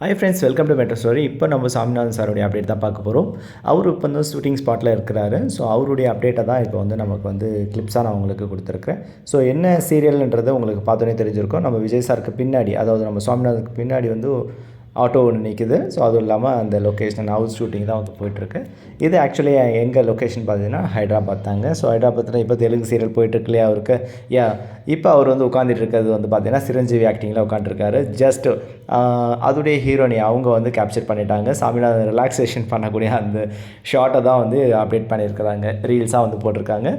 Hi friends welcome to metro story இப்போ நம்ம சாமிநாதன் சாருடைய அப்டேட் தான் பார்க்க போகிறோம் அவர் இப்போ வந்து ஷூட்டிங் ஸ்பாட்டில் இருக்கிறாரு. ஸோ அவருடைய அப்டேட்டை தான் இப்போ வந்து நமக்கு வந்து கிளிப்ஸாக நான் உங்களுக்கு கொடுத்துருக்குறேன். ஸோ என்ன சீரியல்ன்றது உங்களுக்கு பார்த்தோன்னே தெரிஞ்சிருக்கும். நம்ம விஜய் சாருக்கு பின்னாடி அதாவது நம்ம சாமிநாதனுக்கு பின்னாடி வந்து ஆட்டோ ஒன்று நிற்குது ஸோ அதுவும் இல்லாமல் அந்த லொக்கேஷன் ஹவுஸ் ஷூட்டிங் தான் வந்து போயிட்டுருக்கு. இது ஆக்சுவலி எங்கள் லொக்கேஷன் பார்த்தீங்கன்னா ஹைதராபாத் தாங்க. ஸோ ஹைதராபாத்தில் இப்போ தெலுங்கு சீரியல் போயிட்டுருக்கு இல்லையா அவருக்கு? யா இப்போ அவர் வந்து உட்காந்துட்டு இருக்கிறது வந்து பார்த்தீங்கன்னா சிரஞ்சீவி ஆக்டிங்கில் உட்காந்துருக்காரு ஜஸ்ட் அதோடைய ஹீரோனி அவங்க வந்து கேப்சர் பண்ணிட்டாங்க. சாமிநாதன் ரிலாக்ஸேஷன் பண்ணக்கூடிய அந்த ஷார்ட்டை தான் வந்து அப்டேட் பண்ணியிருக்கிறாங்க. ரீல்ஸாக வந்து போட்டிருக்காங்க.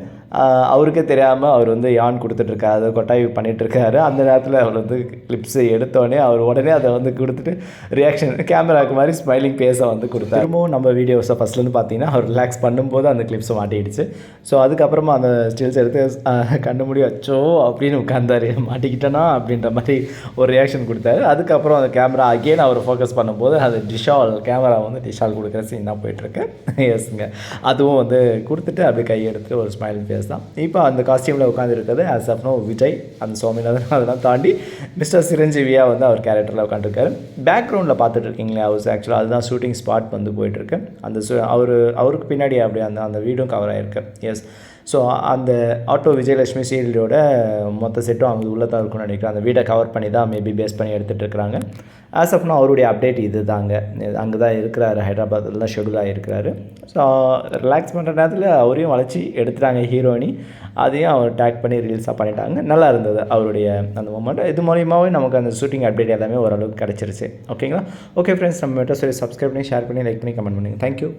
அவருக்கே தெரியாமல் அவர் வந்து யான் கொடுத்துட்ருக்காரு அதை கொட்டாய் பண்ணிகிட்ருக்காரு அந்த நேரத்தில் அவர் வந்து கிளிப்ஸை எடுத்தோடனே அவர் உடனே அதை வந்து கொடுத்துட்டு ரியாக்ஷன் கேமராவுக்கு மாதிரி ஸ்மைலிங் பேஸை வந்து கொடுத்தாரு. திரும்பவும் நம்ம வீடியோஸை ஃபஸ்ட்லேருந்து பார்த்தீங்கன்னா அவர் ரிலாக்ஸ் பண்ணும்போது அந்த கிளிப்ஸை மாட்டிடுச்சு ஸோ அதுக்கப்புறமா அந்த ஸ்டில்ஸ் எடுத்து கண்டு கண்ணு முடி வச்சோ அப்படின்னு உட்காந்தாரு மாட்டிக்கிட்டேனா? அப்படின்ற மாதிரி ஒரு ரியாக்ஷன் கொடுத்தாரு. அதுக்கப்புறம் அந்த கேமரா அகெயின் அவர் ஃபோக்கஸ் பண்ணும்போது அது டிஷால் கேமரா வந்து டிஷால் கொடுக்குற சீனாக போயிட்டுருக்கு எஸ்ங்க அதுவும் வந்து கொடுத்துட்டு அப்படியே கையெடுத்து ஒரு ஸ்மைல் ஃபேஸ் தான். இப்போ அந்த காஸ்டியூமில் உட்காந்துருக்கிறது ஆஸ் ஆஃப் நோ விஜய் அந்த சோமிநாதன் அதெல்லாம் தாண்டி மிஸ்டர் சிரஞ்சீவியாக வந்து அவர் கேரக்டரில் உட்காந்துருக்காரு பேக்ரவுண்டில் பார்த்துட்டு இருக்கீங்களே ஹவுஸ் ஆக்சுவலாக அதுதான் ஷூட்டிங் ஸ்பாட் வந்து போயிட்டுருக்கு அந்த அவர் அவருக்கு பின்னாடி அப்படியே அந்த அந்த வீடும் கவர் ஆகிருக்கு எஸ் ஸோ அந்த ஆட்டோ விஜயலட்சுமி சீரியலோட மொத்த செட்டும் அவங்க உள்ளே தான் இருக்கும்னு நினைக்கிறேன். அந்த வீடை கவர் பண்ணி தான் மேபி பேஸ் பண்ணி எடுத்துகிட்டு இருக்கிறாங்க. ஆஸ் ஆஃப் அவருடைய அப்டேட் இது தாங்க அங்கே தான் இருக்கிறாரு. ஹைதராபாத்தில் தான் ஷெடியூல் ஆகிருக்கிறாரு ஸோ ரிலாக்ஸ் பண்ணுற நேரத்தில் அவரையும் வளைச்சி எடுத்துட்டாங்க ஹீரோயினி. அதையும் அவர் டேக் பண்ணி ரீல்ஸாக பண்ணிட்டாங்க. நல்லா இருந்தது அவருடைய அந்த மூமெண்ட் இது மூலியமாகவே நமக்கு அந்த ஷூட்டிங் அப்டேட் எல்லாமே ஓரளவுக்கு கிடச்சிருச்சு. ஓகேங்களா ஓகே ஃப்ரெண்ட்ஸ் நம்ம மெட்ரோ சப்ஸ்கிரைப் பண்ணி ஷேர் பண்ணி லைக் பண்ணி கமெண்ட் பண்ணுங்கள் தேங்க்யூ